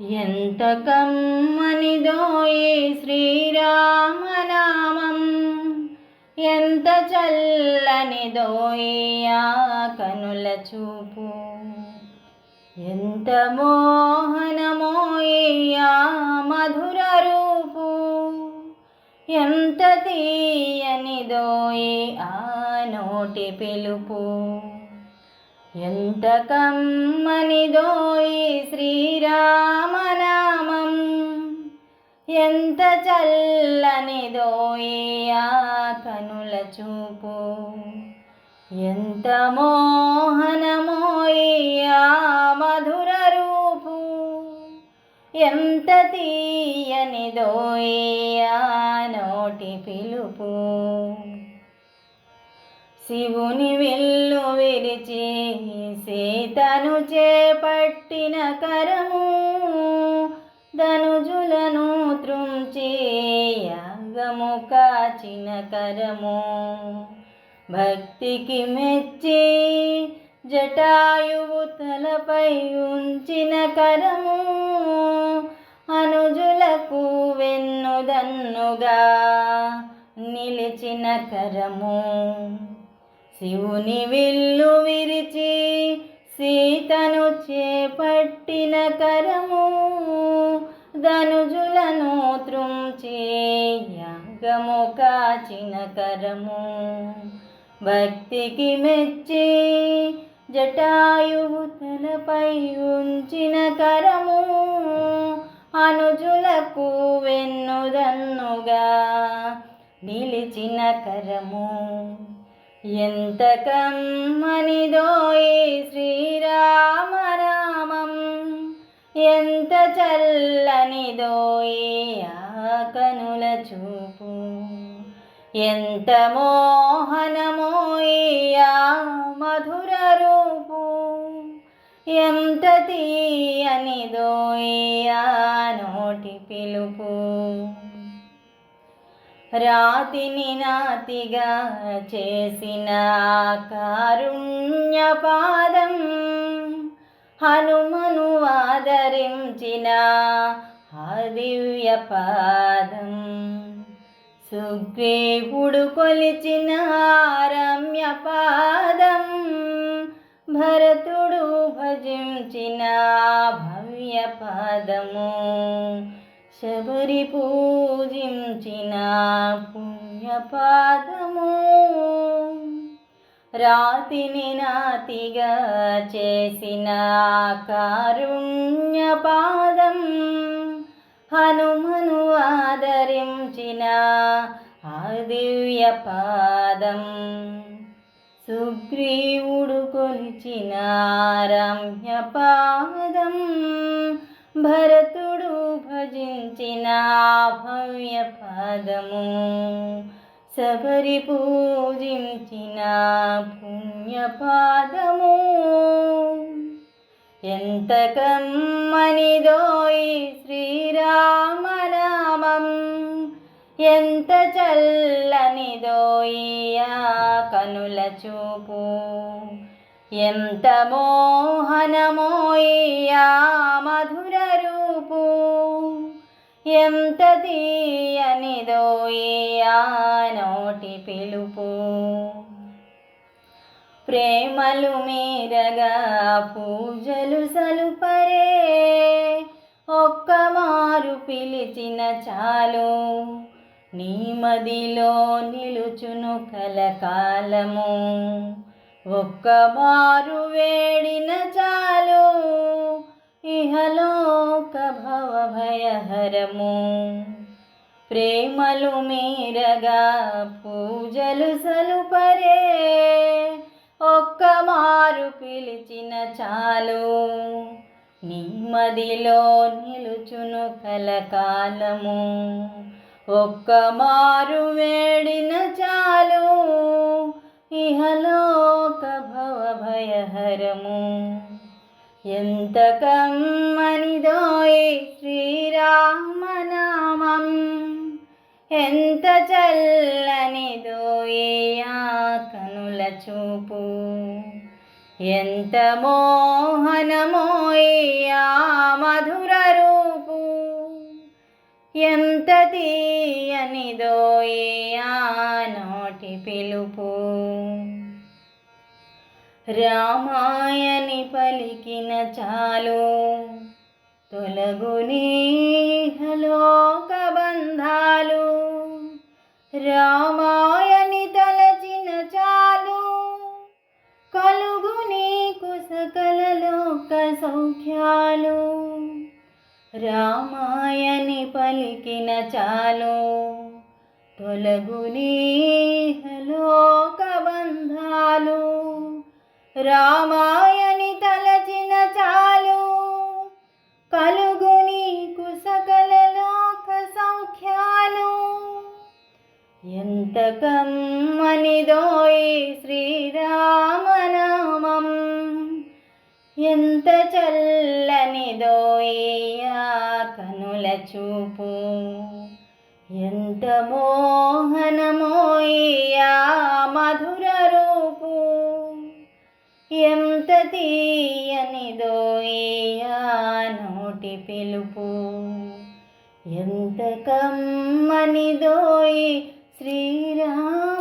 ఎంత కమ్మనిదోయి శ్రీరామనామం. ఎంత చల్లనిదో ఆ కనుల చూపు. ఎంత మోహనమో ఆ మధుర రూపు. ఎంత తీయనిదో ఆ నోటి పిలుపు. ఎంత కమ్మనిదోయి శ్రీరామ ఎంత చల్లనిదోయి ఆ కనుల చూపు. ఎంత మోహనమో ఆ మధుర రూపు. ఎంత తీయనిదో ఆ నోటి పిలుపు. శివుని విల్లు విరిచి సీతను చేపట్టిన కరము. ధనుజులను త్రుంచి కాచిన కరము భక్తికి మెచ్చి జటాయువు తలపై ఉంచిన కరము అనుజులకు వెన్నుదన్నుగా నిలిచిన కరము. శివుని విల్లు విరిచి సీతను చేపట్టిన కరము ధనుజులను త్రుంచి కాచిన కరము. భక్తికి మెచ్చి జటాయువు తలపై ఉంచిన కరము అనుజులకు వెన్నుదన్నుగా నిలిచిన కరము. ఎంత కమ్మనిదోయి శ్రీరామనామం ఎంత చల్లనిదోయి ఆకనుల కనుల చూపు. ఎంత మోహనమోయ్యా మధుర రూపు. ఎంత తీయనిదోయ్యా నోటి పిలుపు. రాతిని నాతిగా చేసిన కారుణ్యపాదం హనుమను ఆదరించిన ఆ దివ్య పాదం సుగ్రీవుడు కొలిచిన రమ్య పాదం భరతుడు భజించిన భవ్య పాదము శబరి పూజించిన పుణ్యపాదము. రాతిని నాతిగా చేసిన కారుణ్యపాదం. హనుమను ఆదరించిన ఆ దివ్య పాదం సుగ్రీవుడు కొలిచిన రమ్య పాదం భరతుడు భజించిన భవ్య పాదము. శబరి పూజించిన పుణ్యపాదము ఎంత కమ్మనిదోయి శ్రీరామనామం ఎంత చల్లనిదోయి కనుల చూపు. ఎంత మోహనమోయి మధుర ఎంత తీయనిదో ఆ నోటి పిలుపు? ప్రేమలు మీరగా పూజలు సలుపరే ఒక్క మారు పిలిచిన చాలు. నీ మదిలో నిలుచును కలకాలము. ఒక్క మారు వేడిన చాలు ఇహలోక భవ భయహరము ప్రేమలు మీరగా పూజలు సలుపరే. ఒక్క మారు పిలిచిన చాలు. నిమ్మదిలో నిలుచును కలకాలము. ఒక్క మారు వేడిన చాలు. ఇహలోక భవ భయహరము ఎంత కమ్మనిదోయే శ్రీరామనామం. ఎంత చల్లనిదోయే ఆ కనుల చూపు. ఎంత మోహనమోయా మధుర రూపు. ఎంత తీయనిదోయే ఆ నోటి పిలుపు. రామాయని పలికిన చాలు. తొలగుని లోక బంధాలు రామాయని తలచిన చాలు. కలుగు నీకు సకల లోక సౌఖ్యాలు. రామాయని పలికిన చాలు. తొలగు లోక బంధాలు రామాయని తలచిన చాలు. కలుగు నీకు సకల లోక సౌఖ్యాలు. ఎంత కమ్మనిదోయి శ్రీరామనామం. ఎంత చల్లనిదోయి కనుల చూపు. ఎంత మోహనమోయ ఎంత తీయనిదో నోటి పిలుపు. ఎంత కమ్మనిదోయి శ్రీరామ